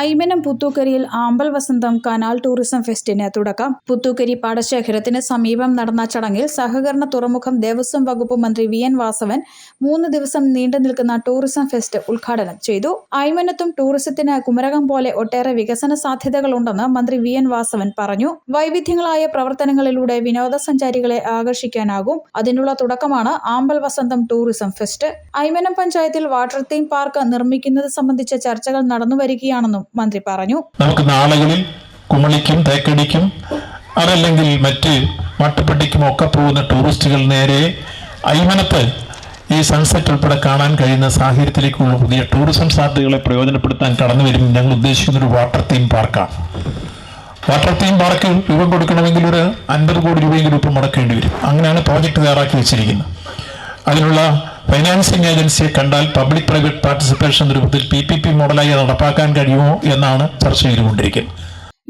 ഐമനം പുത്തൂക്കരിയിൽ ആമ്പൽ വസന്തം canal tourism ഫെസ്റ്റിന് തുടക്കം. പുത്തൂക്കരി പാടശേഖരത്തിന് സമീപം നടന്ന ചടങ്ങിൽ സഹകരണ തുറമുഖം ദേവസ്വം വകുപ്പ് മന്ത്രി വി എൻ വാസവൻ മൂന്ന് ദിവസം നീണ്ടു നിൽക്കുന്ന ടൂറിസം ഫെസ്റ്റ് ഉദ്ഘാടനം ചെയ്തു. ഐമനത്തും ടൂറിസത്തിന് കുമരകം പോലെ ഒട്ടേറെ വികസന സാധ്യതകളുണ്ടെന്ന് മന്ത്രി വി എൻ വാസവൻ പറഞ്ഞു. വൈവിധ്യങ്ങളായ പ്രവർത്തനങ്ങളിലൂടെ വിനോദസഞ്ചാരികളെ ആകർഷിക്കാനാകും. അതിനുള്ള തുടക്കമാണ് ആമ്പൽ വസന്തം ടൂറിസം ഫെസ്റ്റ്. ഐമനം പഞ്ചായത്തിൽ വാട്ടർ തീം പാർക്ക് നിർമ്മിക്കുന്നത് സംബന്ധിച്ച ചർച്ചകൾ നടന്നുവരികയാണെന്നും മന്ത്രി പറഞ്ഞു. നമുക്ക് നാളുകളിൽ കുമളിക്കും തേക്കടിക്കും അതല്ലെങ്കിൽ മറ്റ് മാട്ടുപ്പെട്ടിക്കും ഒക്കെ പോകുന്ന ടൂറിസ്റ്റുകൾ നേരെ അയ്മനത്ത് ഈ സൺസെറ്റ് ഉൾപ്പെടെ കാണാൻ കഴിയുന്ന സാഹചര്യത്തിലേക്കുള്ള പുതിയ ടൂറിസം സാധ്യതകളെ പ്രയോജനപ്പെടുത്താൻ കടന്നു വരും ഞങ്ങൾ ഉദ്ദേശിക്കുന്ന ഒരു വാട്ടർ തീം പാർക്കാണ് വാട്ടർ തീം പാർക്ക് രൂപം കൊടുക്കണമെങ്കിൽ ഒരു അൻപത് കോടി രൂപയെങ്കിലും ഇപ്പം മുടക്കേണ്ടി വരും. അങ്ങനെയാണ് പ്രോജക്റ്റ് തയ്യാറാക്കി വെച്ചിരിക്കുന്നത്. അതിനുള്ള ഫൈനാൻസിങ് ഏജൻസിയെ കണ്ടാൽ പബ്ലിക് പ്രൈവറ്റ് പാർട്ടിസിപ്പേഷൻ രൂപത്തിൽ പി പി പി മോഡലായി നടപ്പാക്കാൻ കഴിയുമോ എന്നാണ് ചർച്ച ചെയ്തുകൊണ്ടിരിക്കുന്നത്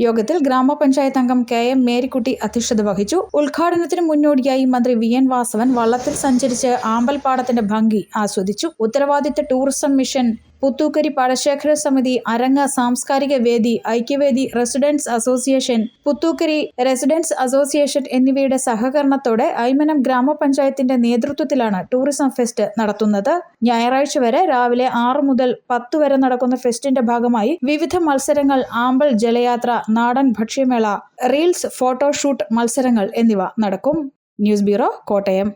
യോഗത്തിൽ ഗ്രാമപഞ്ചായത്ത് അംഗം കെ എം മേരിക്കുട്ടി അധ്യക്ഷത വഹിച്ചു. ഉദ്ഘാടനത്തിന് മുന്നോടിയായി മന്ത്രി വി എൻ വാസവൻ വള്ളത്തിൽ സഞ്ചരിച്ച് ആമ്പൽപ്പാടത്തിന്റെ ഭംഗി ആസ്വദിച്ചു. ഉത്തരവാദിത്ത ടൂറിസം മിഷൻ പുത്തൂക്കരി പാടശേഖര സമിതി അരങ്ങ സാംസ്കാരിക വേദി Aikyavedi residence association Puthukkari residence association എന്നിവയുടെ സഹകരണത്തോടെ ഐമനം ഗ്രാമപഞ്ചായത്തിന്റെ നേതൃത്വത്തിലാണ് ടൂറിസം ഫെസ്റ്റ് നടത്തുന്നത്. ഞായറാഴ്ച വരെ രാവിലെ ആറ് മുതൽ പത്ത് വരെ നടക്കുന്ന ഫെസ്റ്റിന്റെ ഭാഗമായി വിവിധ മത്സരങ്ങൾ ആമ്പൽ ജലയാത്ര നാടൻ ഭക്ഷ്യമേള റീൽസ് ഫോട്ടോഷൂട്ട് മത്സരങ്ങൾ എന്നിവ നടക്കും. News bureau Kottayam.